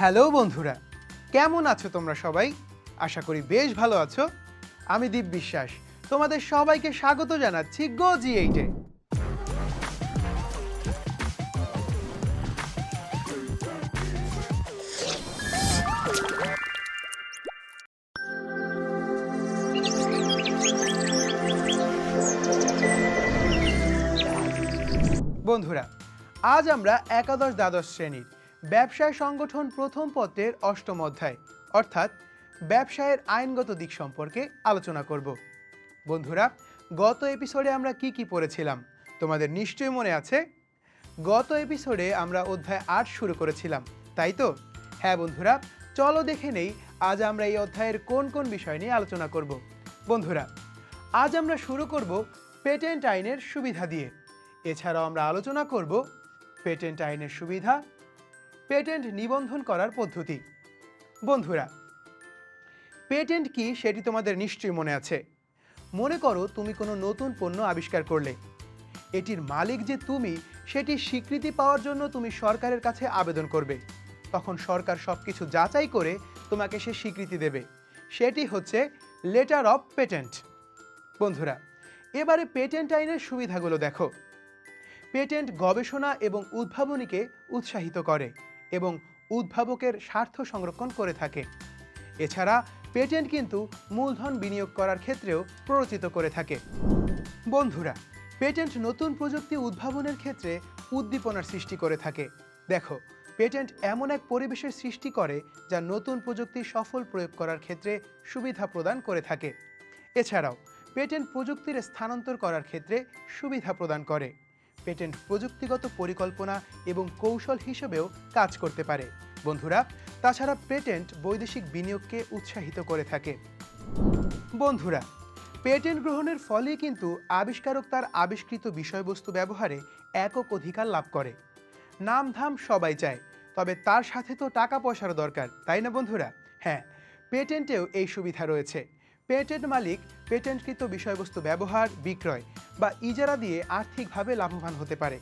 Hello বন্ধুরা, কেমন আছো তোমরা সবাই? আশা করি বেশ ভালো আছো। আমি দীপ বিশ্বাস, তোমাদের সবাইকে স্বাগত জানাচ্ছি গো জি এইটে বন্ধুরা, আজ আমরা একাদশ দ্বাদশ শ্রেণির ব্যবসায় সংগঠন প্রথম পত্রের অষ্টম অধ্যায়, অর্থাৎ ব্যবসায়ের আইনগত দিক সম্পর্কে আলোচনা করব। বন্ধুরা, গত এপিসোডে আমরা কি কি পড়েছিলাম? তোমাদের নিশ্চয়ই মনে আছে? গত এপিসোডে আমরা অধ্যায় আট শুরু করেছিলাম, তাই তো? হ্যাঁ বন্ধুরা, চলো দেখে নেই, আজ আমরা এই অধ্যায়ের কোন কোন বিষয় নিয়ে আলোচনা করব। বন্ধুরা, আজ আমরা শুরু করব পেটেন্ট আইনের সুবিধা দিয়ে। এছাড়াও আমরা আলোচনা করব পেটেন্ট আইনের সুবিধা পেটেন্ট নিবন্ধন করার পদ্ধতি। বন্ধুরা, পেটেন্ট কি সেটি তোমাদের নিশ্চয়ই মনে আছে। মনে করো তুমি কোনো নতুন পণ্য আবিষ্কার করলে। এটির মালিক যে তুমি, সেটি স্বীকৃতি পাওয়ার জন্য তুমি সরকারের কাছে আবেদন করবে। তখন সরকার সব কিছু যাচাই করে তোমাকে সে স্বীকৃতি দেবে। সেটি হচ্ছে লেটার অফ পেটেন্ট। বন্ধুরা, এবারে পেটেন্ট আইনের সুবিধাগুলো দেখো। পেটেন্ট গবেষণা এবং উদ্ভাবনীকে উৎসাহিত করে। এবং উদ্ভাবকের স্বার্থ সংরক্ষণ করে থাকে। এছাড়া পেটেন্ট কিন্তু মূলধন বিনিয়োগ করার ক্ষেত্রেও প্ররোচিত করে থাকে। বন্ধুরা, পেটেন্ট নতুন প্রযুক্তি উদ্ভাবনের ক্ষেত্রে উদ্দীপনার সৃষ্টি করে থাকে। দেখো, পেটেন্ট এমন এক পরিবেশের সৃষ্টি করে যা নতুন প্রযুক্তি সফল প্রয়োগ করার ক্ষেত্রে সুবিধা প্রদান করে থাকে। এছাড়াও, পেটেন্ট প্রযুক্তির স্থানান্তর করার ক্ষেত্রে সুবিধা প্রদান করে। পেটেন্ট প্রযুক্তিগত পরিকল্পনা এবং কৌশল হিসেবেও কাজ করতে পারে। বন্ধুরা, তাছাড়া পেটেন্ট বৈদেশিক বিনিয়োগকে উৎসাহিত করে থাকে। বন্ধুরা, পেটেন্ট গ্রহণের ফলে কিন্তু আবিষ্কারক তার আবিষ্কৃত বিষয়বস্তু ব্যবহারে একক অধিকার লাভ করে। নামধাম সবাই চায়, তবে তার সাথে তো টাকা পয়সারও দরকার, তাই না বন্ধুরা? হ্যাঁ পেটেন্টেও এই সুবিধা রয়েছে। পেটেন্ট মালিক পেটেন্টকৃত বিষয়বস্তু ব্যবহার, বিক্রয় বা ইজারা দিয়ে আর্থিকভাবে লাভবান হতে পারে।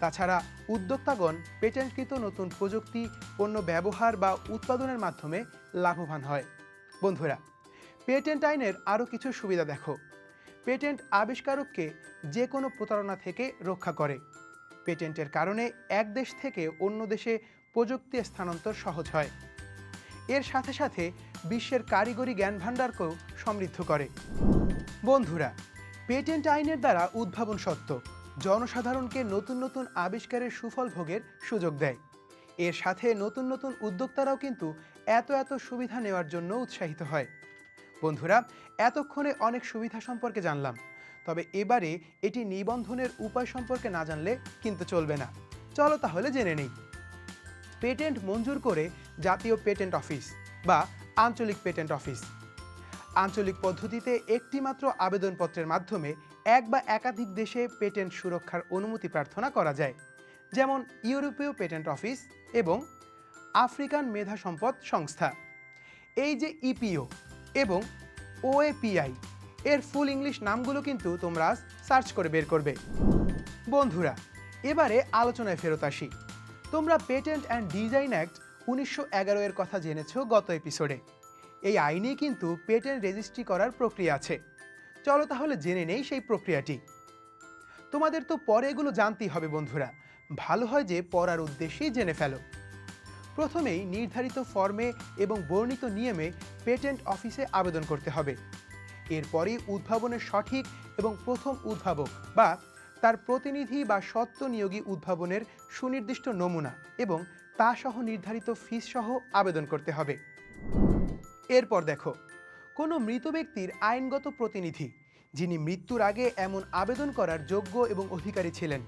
তাছাড়া উদ্যোক্তাগণ পেটেন্টকৃত নতুন প্রযুক্তি, পণ্য ব্যবহার বা উৎপাদনের মাধ্যমে লাভবান হয়। বন্ধুরা, পেটেন্ট আইনের আরও কিছু সুবিধা দেখো। পেটেন্ট আবিষ্কারককে যে কোনো প্রতারণা থেকে রক্ষা করে। পেটেন্টের কারণে এক দেশ থেকে অন্য দেশে প্রযুক্তি স্থানান্তর সহজ হয়। এর সাথে সাথে বিশ্বের কারিগরি জ্ঞান ভাণ্ডারকেও সমৃদ্ধ করে। বন্ধুরা পেটেন্ট আইনের দ্বারা উদ্ভাবন সত্ত্ব জনসাধারণকে নতুন নতুন আবিষ্কারের সুফল ভোগের সুযোগ দেয়। এর সাথে নতুন নতুন উদ্যোক্তারাও কিন্তু এত এত সুবিধা নেওয়ার জন্য উৎসাহিত হয়। বন্ধুরা, এতক্ষণে অনেক সুবিধা সম্পর্কে জানলাম। তবে এবারে এটি নিবন্ধনের উপায় সম্পর্কে না জানলে কিন্তু চলবে না। চলো তাহলে জেনে নেই। পেটেন্ট মঞ্জুর করে জাতীয় পেটেন্ট অফিস বা আঞ্চলিক পেটেন্ট অফিস। আঞ্চলিক পদ্ধতিতে একটিমাত্র আবেদনপত্রের মাধ্যমে এক বা একাধিক দেশে পেটেন্ট সুরক্ষার অনুমতি প্রার্থনা করা যায়। যেমন ইউরোপীয় পেটেন্ট অফিস এবং আফ্রিকান মেধা সম্পদ সংস্থা। এই যে ইপিও এবং ওএপিআই, এর ফুল ইংলিশ নামগুলো কিন্তু তোমরা সার্চ করে বের করবে। বন্ধুরা, এবারে আলোচনায় ফেরত আসি। তোমরা পেটেন্ট অ্যান্ড ডিজাইন অ্যাক্ট উনিশশো এগারো এর কথা জেনেছো গত এপিসোডে। এই আইনে কিন্তু পেটেন্ট রেজিস্ট্রি করার প্রক্রিয়া আছে। চলো তাহলে জেনে নেই সেই প্রক্রিয়াটি। তোমাদের তো পরে এগুলো জানতেই হবে বন্ধুরা। ভালো হয় যে পড়ার উদ্দেশ্যেই জেনে ফেলো। প্রথমেই নির্ধারিত ফর্মে এবং বর্ণিত নিয়মে পেটেন্ট অফিসে আবেদন করতে হবে। এরপরই উদ্ভাবনের সঠিক এবং প্রথম উদ্ভাবক বা তার প্রতিনিধি বা সত্ত্ব নিয়োগী উদ্ভাবনের সুনির্দিষ্ট নমুনা এবং তা সহ নির্ধারিত ফিস সহ আবেদন করতে হবে। এরপর দেখো, কোনো মৃত ব্যক্তির আইনগত প্রতিনিধি, যিনি মৃত্যুর আগে এমন আবেদন করার যোগ্য এবং অধিকারী ছিলেন,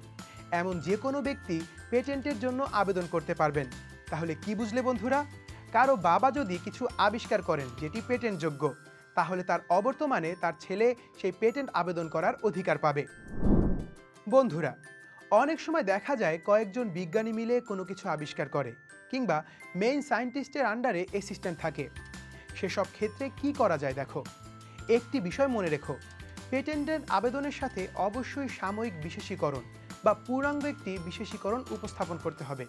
এমন যে কোনো ব্যক্তি পেটেন্টের জন্য আবেদন করতে পারবেন। তাহলে কি বুঝলে বন্ধুরা? কারও বাবা যদি কিছু আবিষ্কার করেন যেটি পেটেন্টযোগ্য, তাহলে তার অবর্তমানে তার ছেলে সেই পেটেন্ট আবেদন করার অধিকার পাবে। বন্ধুরা, অনেক সময় দেখা যায় কয়েকজন বিজ্ঞানী মিলে কোনো কিছু আবিষ্কার করে, কিংবা মেইন সায়েন্টিস্টের আন্ডারে অ্যাসিস্ট্যান্ট থাকে। সেসব ক্ষেত্রে কি করা যায় দেখো। একটি বিষয় মনে রেখো, পেটেন্টের আবেদনের সাথে অবশ্যই সাময়িক বিশেষীকরণ বা পূর্ণাঙ্গ একটি বিশেষীকরণ উপস্থাপন করতে হবে।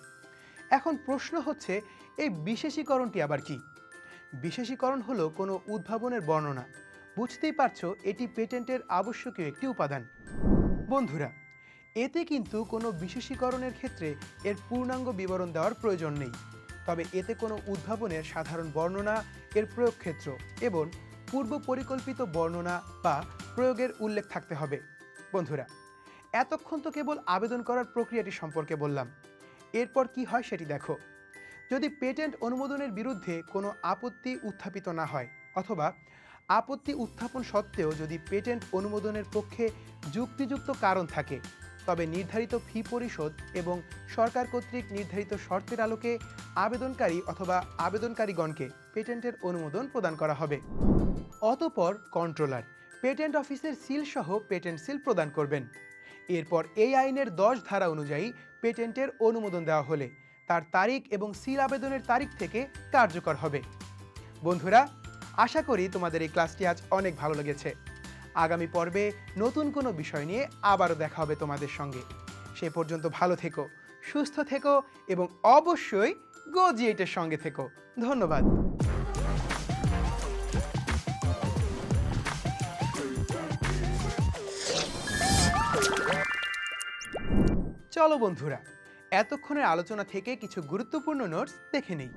এখন প্রশ্ন হচ্ছে, এই বিশেষীকরণটি আবার কি? বিশেষীকরণ হলো কোনো উদ্ভাবনের বর্ণনা। বুঝতেই পারছ, এটি পেটেন্টের আবশ্যকীয় একটি উপাদান। বন্ধুরা, এতে কিন্তু কোনো বিশেষীকরণের ক্ষেত্রে এর পূর্ণাঙ্গ বিবরণ দেওয়ার প্রয়োজন নেই। তবে এতে কোনো উদ্ভাবনের সাধারণ বর্ণনা এর প্রয়োগ ক্ষেত্র এবং পূর্ব পরিকল্পিত বর্ণনা বা প্রয়োগের উল্লেখ থাকতে হবে। বন্ধুরা, এতক্ষণ তো কেবল আবেদন করার প্রক্রিয়াটি সম্পর্কে বললাম। এরপর কি হয় সেটি দেখো। যদি পেটেন্ট অনুমোদনের বিরুদ্ধে কোনো আপত্তি উত্থাপিত না হয় অথবা আপত্তি উত্থাপন সত্ত্বেও যদি পেটেন্ট অনুমোদনের পক্ষে যুক্তিযুক্ত কারণ থাকে তবে নির্ধারিত ফি পরিশোধ এবং সরকার কর্তৃক নির্ধারিত শর্তের আলোকে আবেদনকারী অথবা আবেদনকারীগণকে পেটেন্টের অনুমোদন প্রদান করা হবে। অতপর কন্ট্রোলার, পেটেন্ট অফিসের সিল সহ পেটেন্ট সিল প্রদান করবেন। এরপর এই আইনের দশ ধারা অনুযায়ী পেটেন্টের অনুমোদন দেওয়া হলে তার তারিখ এবং সিল আবেদনের তারিখ থেকে কার্যকর হবে। বন্ধুরা, আশা করি তোমাদের এই ক্লাসটি আজ অনেক ভালো লেগেছে। আগামী পর্বে নতুন কোনো বিষয় নিয়ে আবারও দেখা হবে তোমাদের সঙ্গে। সে পর্যন্ত ভালো থেকো, সুস্থ থেকো এবং অবশ্যই গজিয়েটের সঙ্গে থেকো। ধন্যবাদ। চলো বন্ধুরা, এতক্ষণের আলোচনা থেকে কিছু গুরুত্বপূর্ণ নোটস দেখে নেই।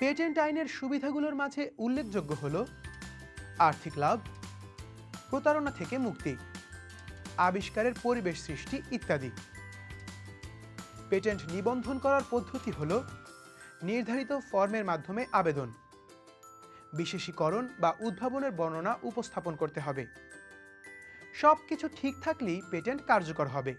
পেটেন্ট আইনের সুবিধাগুলোর মাঝে উল্লেখযোগ্য হল আর্থিক লাভ প্রতারণা থেকে মুক্তি, আবিষ্কারের পরিবেশ সৃষ্টি ইত্যাদি। পেটেন্ট নিবন্ধন করার পদ্ধতি হল নির্ধারিত ফর্মের মাধ্যমে আবেদন, বিশেষীকরণ বা উদ্ভাবনের বর্ণনা উপস্থাপন করতে হবে। সব কিছু ঠিক থাকলেই পেটেন্ট কার্যকর হবে।